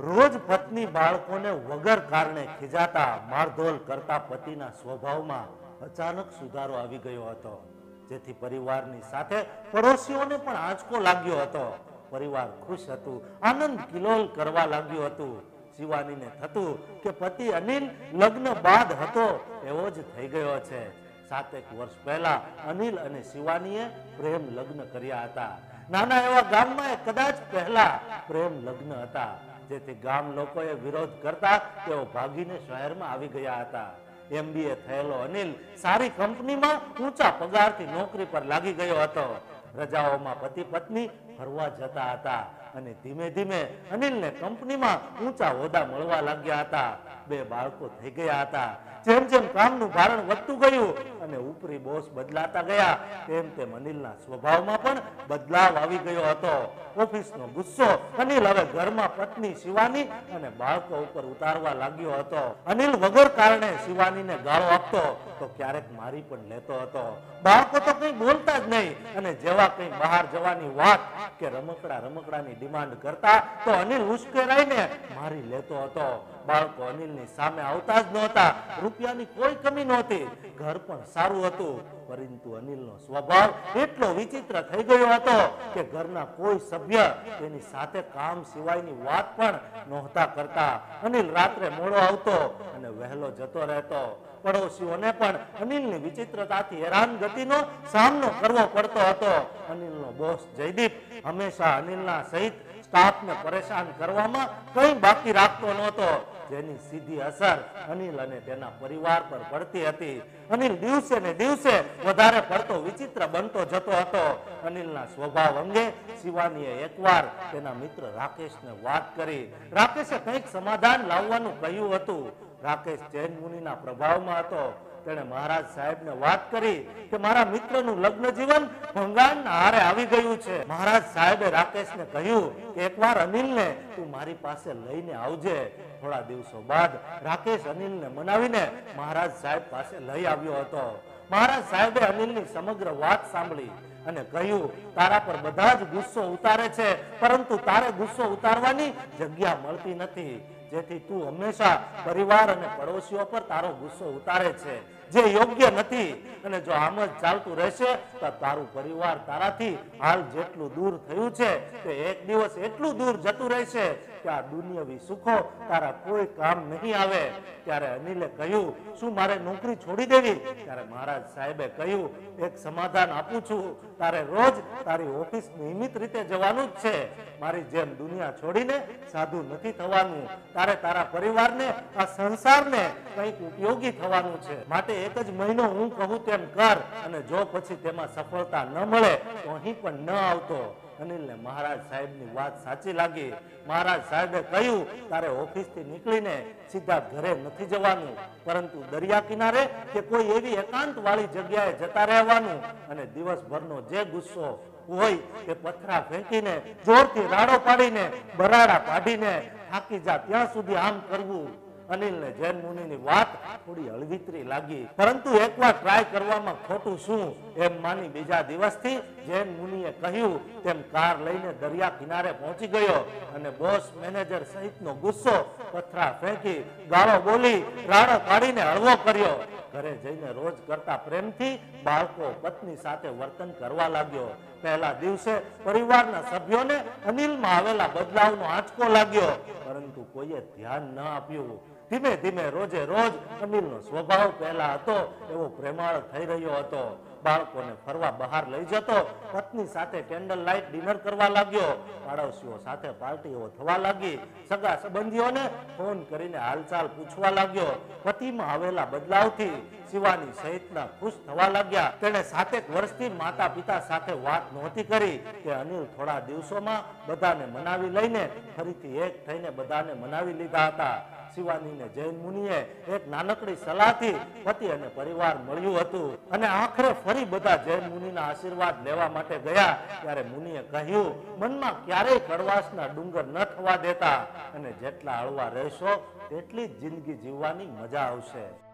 રોજ પત્ની બાળકોને વગર કારણે ખીજાતા, મારધોલ કરતા પતિના સ્વભાવમાં અચાનક સુધારો આવી ગયો હતો. જેથી પરિવારની સાથે પડોશીઓને પણ આંચકો લાગ્યો હતો. પરિવાર ખુશ હતું, આનંદ કિલોલ કરવા લાગ્યું હતું. શિવાનીને થતું કે પતિ અનિલ લગ્ન બાદ હતો, એવો જ થઈ ગયો છે. સાતેક વર્ષ પહેલા અનિલ અને શિવાનીએ પ્રેમ લગ્ન કર્યા હતા. નાના એવા ગામમાં કદાચ પહેલા પ્રેમ લગ્ન હતા. જેથી ગામ લોકોએ વિરોધ કરતા તેઓ ભાગીને શહેરમાં આવી ગયા હતા. એમબીએ થયેલો અનિલ સારી કંપનીમાં ઊંચા પગારથી નોકરી પર લાગી ગયો હતો. રજાઓમાં પતિ પત્ની ફરવા જતા હતા અને ધીમે ધીમે અનિલને કંપનીમાં ઊંચા હોદ્દા મળવા લાગ્યા હતા. બે બાળકો થઈ ગયા હતા. જેમ જેમ કામનું ભારણ વધતું ગયું અને ઉપરી બોસ બદલાતા ગયા, તેમ તેમ અનિલના સ્વભાવમાં પણ બદલાવ આવી ગયો હતો. ઓફિસનો ગુસ્સો અનિલ હવે ઘરમાં પત્ની શિવાની અને બાળકો ઉપર ઉતારવા લાગ્યો હતો. અનિલ વગર કારણે શિવાનીને ગાળો આપતો તો ક્યારેક મારી પણ લેતો હતો. બાળકો તો કંઈ બોલતા જ નહીં અને જેવા કંઈ બહાર જવાની વાત કે રમકડા રમકડાની ડિમાન્ડ કરતા તો અનિલ ઉશ્કેરાઈને મારી લેતો હતો. બાળકો અનિલની સામે આવતા જ નહોતા. રૂપિયાની કોઈ કમી નહોતી. ઘર પણ સારું હતું, પરંતુ અનિલનો સ્વભાવ એટલો વિચિત્ર થઈ ગયો હતો કે ઘરના કોઈ સભ્ય તેની સાથે કામ સિવાયની વાત પણ નહોતા કરતા. અનિલ રાત્રે મોડો આવતો અને વહેલો જતો રહેતો. પડોશીઓને પણ અનિલની વિચિત્રતાથી હેરાનગતિનો સામનો કરવો પડતો હતો. અનિલનો બોસ જયદીપ હંમેશા અનિલના સહિત સ્ટાફને પરેશાન કરવામાં કંઈ બાકી રાખતો નહોતો. જેની સીધી અસર અનિલ અને તેના પરિવાર પર પડતી હતી. અનિલ દિવસે ને દિવસે વધારે પડતો વિચિત્ર બનતો જતો હતો. અનિલના સ્વભાવ અંગે શિવાનીએ એકવાર તેના મિત્ર રાકેશને વાત કરી. રાકેશે કંઈક સમાધાન લાવવાનું કહ્યું હતું. રાકેશ જૈન મુનિના પ્રભાવમાં હતો. તેણે મહારાજ સાહેબને વાત કરી કે, મારા મિત્રનું લગ્ન જીવન ભંગાણના હારે આવી ગયું છે. મહારાજ સાહેબે રાકેશને કહ્યું કે એકવાર અનિલને તું મારી પાસે લઈને આવજે. થોડા દિવસો બાદ રાકેશ અનિલને મનાવીને મહારાજ સાહેબ પાસે લઈ આવ્યો હતો. મહારાજ સાહેબે અનિલની સમગ્ર વાત સાંભળી અને કહ્યું, તારા પર બધા જ ગુસ્સો ઉતારે છે, પરંતુ તારે ગુસ્સો ઉતારવાની જગ્યા મળતી નથી. જેથી તું હંમેશા પરિવાર અને પડોશીઓ પર તારો ગુસ્સો ઉતારે છે. જે યોગ્ય નથી, અને જો આમ જ ચાલતું રહેશે, તો તારું પરિવાર તારાથી હાલ જેટલું દૂર થયું છે, તે એક દિવસ એટલું દૂર જતું રહેશે કે આ દુનિયાવી સુખો તારા કોઈ કામ નહીં આવે. ત્યારે અનિલે કહ્યું, શું મારે નોકરી છોડી દેવી? ત્યારે મહારાજ સાહેબે કહ્યું, એક સમાધાન આપું છું. તારે રોજ તારી ઓફિસ નિયમિત રીતે જવાનું જ છે. મારી જેમ દુનિયા છોડીને સાધુ નથી થવાનું. તારે તારા પરિવારને, આ સંસારને કંઈક ઉપયોગી થવાનું છે. માટે એક જ મહિનો હું કહું તેમ કર અને જો પછી તેમાં સફળતા ન મળે તો અહીં પણ ન આવતો. અનિલને મહારાજ સાહેબની વાત સાચી લાગી. મહારાજ સાહેબે કહ્યું, તારે ઓફિસથી નીકળીને સીધા ઘરે નથી જવાનું, પરંતુ દરિયા કિનારે કે કોઈ એવી એકાંત વાળી જગ્યાએ જતા રહેવાનું અને દિવસભરનો જે ગુસ્સો હોય તે પથરા ફેંકીને, જોરથી રાડો પાડીને, બરાડા પાડીને થાકી જા, ત્યાં સુધી આમ કરવું. અનિલને જૈન મુનિની વાત થોડી હળવીતરી લાગી. પરંતુ એકવાર ટ્રાય કરવામાં ખોટું શું, એમ માની બીજા દિવસથી જૈન મુનિએ કહ્યું, તેમ કાર લઈને દરિયા કિનારે પહોંચી ગયો અને બોસ મેનેજર સહિતનો ગુસ્સો પથરા ફેંકી ગાળો બોલી રાડો કાઢીને હળવો કર્યો. ઘરે જઈને રોજ કરતા પ્રેમથી બાળકો પત્ની સાથે વર્તન કરવા લાગ્યો. પહેલા દિવસે પરિવારના સભ્યોને અનિલમાં આવેલા બદલાવનો આંચકો લાગ્યો, પરંતુ કોઈએ ધ્યાન ન આપ્યું. ધીમે ધીમે રોજે રોજ અનિલનો સ્વભાવ પહેલા હતો, એવો પ્રેમાળ થઈ રહ્યો હતો. બાળકોને ફરવા બહાર લઈ જતો, પત્ની સાથે કેન્ડલ લાઇટ ડિનર કરવા લાગ્યો. પાડોશીઓ સાથે પાર્ટીઓ થવા લાગી. સગા સંબંધીઓને ફોન કરીને હાલચાલ પૂછવા લાગ્યો. પતિમાં આવેલા બદલાવથી શિવાની સહિતના ખુશ થવા લાગ્યા. તેણે સાતેક વર્ષથી માતા પિતા સાથે વાત નહોતી કરી કે અનિલ થોડા દિવસોમાં બધાને મનાવી લઈને ફરીથી એક થઈને બધાને મનાવી લીધા હતા. શિવાનીને જૈન મુનિએ એક નાનકડી સલાહથી પતિ અને પરિવાર મળ્યું હતું. અને આખરે ફરી બધા જૈન મુનિના આશીર્વાદ લેવા માટે ગયા. ત્યારે મુનિએ કહ્યું, મનમાં ક્યારેય કડવાશના ડુંગર ન થવા દેતા. અને જેટલા હળવા રહેશો, તેટલી જિંદગી જીવવાની મજા આવશે.